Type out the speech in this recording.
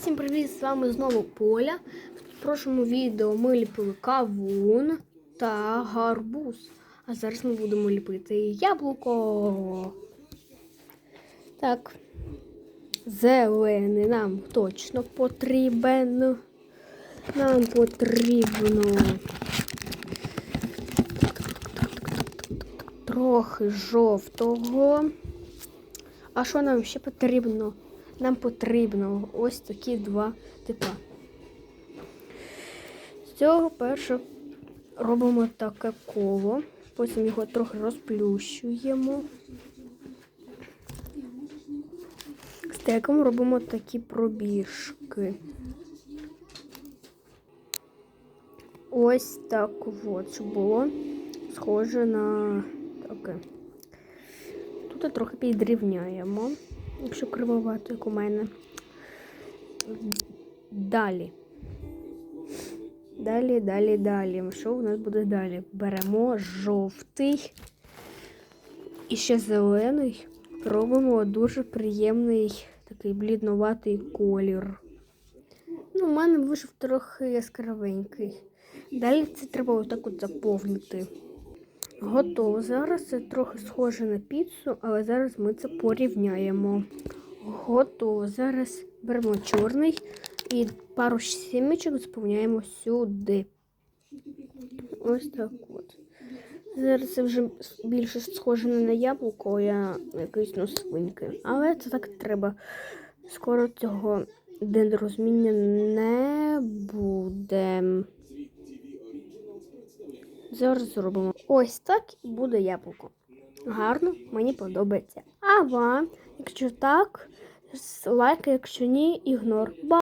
Всім привіт! З вами знову Поля. В прошлому відео ми ліпили кавун та гарбуз. А зараз ми будемо ліпити яблуко. Так, зелений нам точно потрібен. Нам потрібно трохи жовтого. А що нам ще потрібно? Нам потрібно ось такі два типа. З цього перше робимо таке коло, потім його трохи розплющуємо. Стеком робимо такі пробіжки. Ось так от, щоб було схоже на таке. Тут трохи підрівняємо, якщо кривовато, як у мене. Далі. Далі, далі, далі. Що у нас буде далі? Беремо жовтий і ще зелений. Робимо дуже приємний такий блідноватий колір. Ну, у мене вийшов трохи яскравенький. Далі це треба отак от заповнити. Готово. Зараз це трохи схоже на піцу, але зараз ми це порівняємо. Готово. Зараз беремо чорний і пару сімечок заповняємо сюди. Ось так от. Зараз це вже більше схоже не на яблуко, а я якийсь ну, свинки. Але це так треба. Скоро цього дендрозміння не буде. Зараз зробимо ось так і буде яблуко. Гарно, мені подобається. А вам, якщо так, лайк, якщо ні, ігнор.